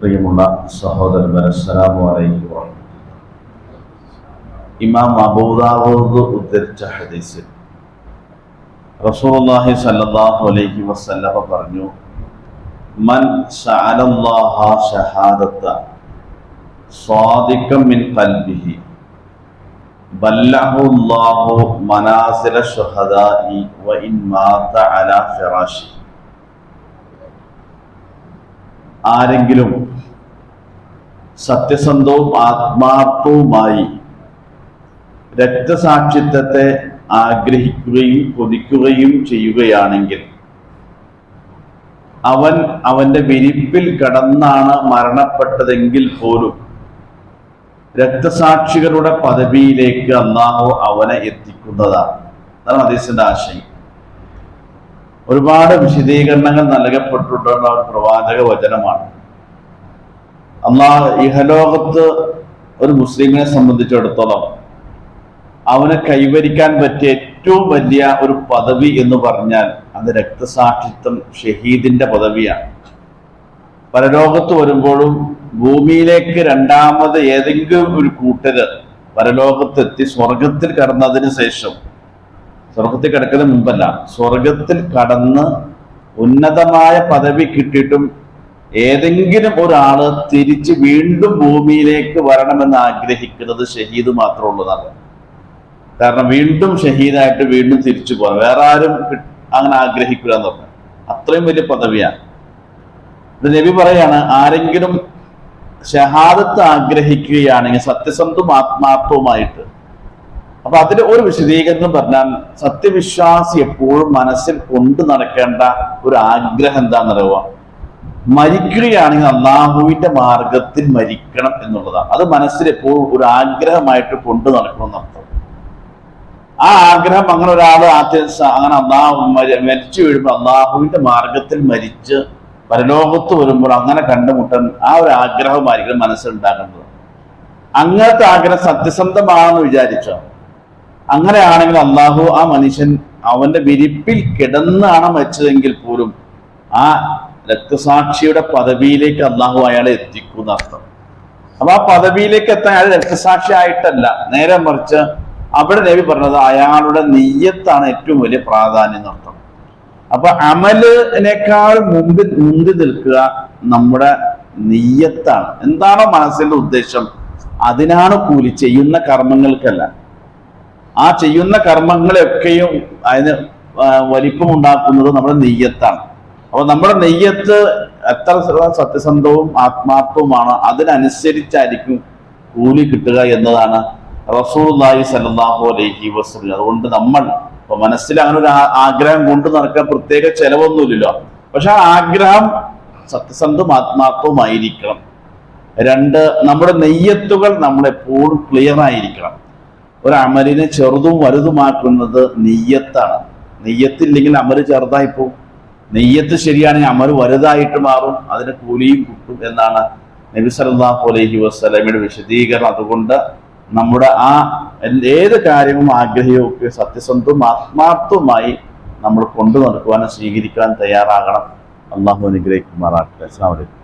പ്രിയമുള്ള സഹോദരന്മാരെ അസ്സലാമു അലൈക്കും വറഹ്മത്തുള്ളാഹി. ഇമാം അബൂദാവൂദ് ഉദ്ധരിച്ച ഹദീസിൽ റസൂലുള്ളാഹി സ്വല്ലല്ലാഹു അലൈഹി വസല്ലമ പറഞ്ഞു മൻ സഅലല്ലാഹ ഷഹാദത്ത സാദിഖം മിൻ ഖൽബിഹി ബല്ലഹു അല്ലാഹു മനാസില ശുഹദാഇ വ ഇൻ മാത അലാ ഫിറാശി ആരെങ്കിലും സത്യസന്ധവും ആത്മാർത്ഥവുമായി രക്തസാക്ഷിത്വത്തെ ആഗ്രഹിക്കുകയും കൊതിക്കുകയും ചെയ്യുകയാണെങ്കിൽ അവൻ അവന്റെ വിരിപ്പിൽ കടന്നാണ് മരണപ്പെട്ടതെങ്കിൽ പോലും രക്തസാക്ഷികളുടെ പദവിയിലേക്ക് അന്നാവോ അവനെ എത്തിക്കുന്നതാണ്. അതാണ് അദ്ദേഹത്തിന്റെ ആശയം. ഒരുപാട് വിശദീകരണങ്ങൾ നൽകപ്പെട്ടിട്ടുള്ള ഒരു പ്രവാചക വചനമാണ്. അള്ളാഹ് ഇഹലോകത്ത് ഒരു മുസ്ലിമിനെ സംബന്ധിച്ചിടത്തോളം അവനെ കൈവരിക്കാൻ പറ്റിയ ഏറ്റവും വലിയ ഒരു പദവി എന്ന് പറഞ്ഞാൽ അത് രക്തസാക്ഷിത്വം ഷഹീദിന്റെ പദവിയാണ്. പരലോകത്ത് വരുമ്പോഴും ഭൂമിയിലേക്ക് രണ്ടാമത് ഏതെങ്കിലും ഒരു കൂട്ടര് പരലോകത്തെത്തി സ്വർഗത്തിൽ കടന്നതിന് ശേഷം സ്വർഗത്തിൽ കിടക്കുന്ന മുമ്പല്ല. സ്വർഗത്തിൽ കടന്ന് ഉന്നതമായ പദവി കിട്ടിയിട്ടും ഏതെങ്കിലും ഒരാൾ തിരിച്ച് വീണ്ടും ഭൂമിയിലേക്ക് വരണമെന്ന് ആഗ്രഹിക്കുന്നത് ഷഹീദ് മാത്രമുള്ളതാണ് കാരണം വീണ്ടും ഷഹീദായിട്ട് വീണ്ടും തിരിച്ചു പോകാം. വേറെ ആരും അങ്ങനെ ആഗ്രഹിക്കില്ല എന്ന് പറഞ്ഞു. അത്രയും വലിയ പദവിയാണ് നബി പറയാണ് ആരെങ്കിലും ഷഹാദത്ത് ആഗ്രഹിക്കുകയാണെങ്കിൽ സത്യസന്ധവും ആത്മാർത്ഥവുമായിട്ട് അപ്പൊ അതിൽ ഒരു വിശദീകരണം പറഞ്ഞാൽ സത്യവിശ്വാസി എപ്പോഴും മനസ്സിൽ കൊണ്ടു നടക്കേണ്ട ഒരു ആഗ്രഹം എന്താണെന്നറിയുക മരിക്കുകയാണെങ്കിൽ അള്ളാഹുവിന്റെ മാർഗത്തിൽ മരിക്കണം എന്നുള്ളതാണ്. അത് മനസ്സിൽ എപ്പോഴും ഒരു ആഗ്രഹമായിട്ട് കൊണ്ടു നടക്കണം എന്നർത്ഥം. ആ ആഗ്രഹം അങ്ങനെ ഒരാൾ അങ്ങനെ അള്ളാഹു മരി- മരിച്ചു വീഴുമ്പോൾ അള്ളാഹുവിന്റെ മാർഗത്തിൽ മരിച്ച് പരലോകത്ത് വരുമ്പോൾ അങ്ങനെ കണ്ടുമുട്ടാൻ ആ ഒരു ആഗ്രഹമായിരിക്കും മനസ്സിലുണ്ടാകേണ്ടത്. അങ്ങനത്തെ ആഗ്രഹം സത്യസന്ധമാണെന്ന് വിചാരിച്ചോ? അങ്ങനെയാണെങ്കിൽ അള്ളാഹു ആ മനുഷ്യൻ അവന്റെ വിരിപ്പിൽ കിടന്നാണ് മരിച്ചതെങ്കിൽ പോലും ആ രക്തസാക്ഷിയുടെ പദവിയിലേക്ക് അള്ളാഹു അയാളെ എത്തിക്കും അർത്ഥം. അപ്പൊ ആ പദവിയിലേക്ക് എത്താൻ അയാൾ രക്തസാക്ഷി ആയിട്ടല്ല. നേരെ മറിച്ച് അവിടെ നബി പറഞ്ഞത് അയാളുടെ നെയ്യത്താണ് ഏറ്റവും വലിയ പ്രാധാന്യം എന്നർത്ഥം അപ്പൊ അമലിനേക്കാൾ മുമ്പിൽ മുന്തി നിൽക്കുക നമ്മുടെ നെയ്യത്താണ്. എന്താണോ മനസ്സിന്റെ ഉദ്ദേശം? അതിനാണ് കൂലി ചെയ്യുന്ന കർമ്മങ്ങൾക്കല്ല. ആ ചെയ്യുന്ന കർമ്മങ്ങളെയൊക്കെയും അതിന് വലിപ്പം വലിപ്പമുണ്ടാക്കുന്നത് നമ്മുടെ നെയ്യത്താണ്. അപ്പൊ നമ്മുടെ നെയ്യത്ത് എത്ര സത്യസന്ധവും ആത്മാർത്ഥവുമാണ് അതിനനുസരിച്ചായിരിക്കും കൂലി കിട്ടുക എന്നതാണ് റസൂലുള്ളാഹി സല്ലല്ലാഹു അലൈഹി വസ്ലി അതുകൊണ്ട് നമ്മൾ മനസ്സിൽ അങ്ങനെ ഒരു ആഗ്രഹം കൊണ്ട് നടക്കാൻ പ്രത്യേക ചെലവൊന്നുമില്ലല്ലോ. പക്ഷെ ആ ആഗ്രഹം സത്യസന്ധവും ആത്മാർത്ഥവുമായിരിക്കണം. രണ്ട് നമ്മുടെ നെയ്യത്തുകൾ നമ്മളെപ്പോഴും ക്ലിയർ ആയിരിക്കണം. ഒരു അമലിനെ ചെറുതും വലുതുമാക്കുന്നത് നെയ്യത്താണ്. നെയ്യത്തില്ലെങ്കിൽ അമൽ ചെറുതായി പോകും നെയ്യത്ത് ശരിയാണെങ്കിൽ അമൽ വലുതായിട്ട് മാറും അതിന് കൂലിയും കിട്ടും എന്നാണ് നബി സല്ലല്ലാഹു അലൈഹി വസല്ലമയുടെ വിശദീകരണം. അതുകൊണ്ട് നമ്മുടെ ആ ഏത് കാര്യവും ആഗ്രഹവും സത്യസന്ധവും ആത്മാർത്ഥവുമായി നമ്മൾ കൊണ്ടു നടക്കുവാനും സ്വീകരിക്കാൻ തയ്യാറാകണം. അള്ളാഹു അനുഗ്രഹിക്കുമാറാകട്ടെ. അസ്സാം വലൈക്കും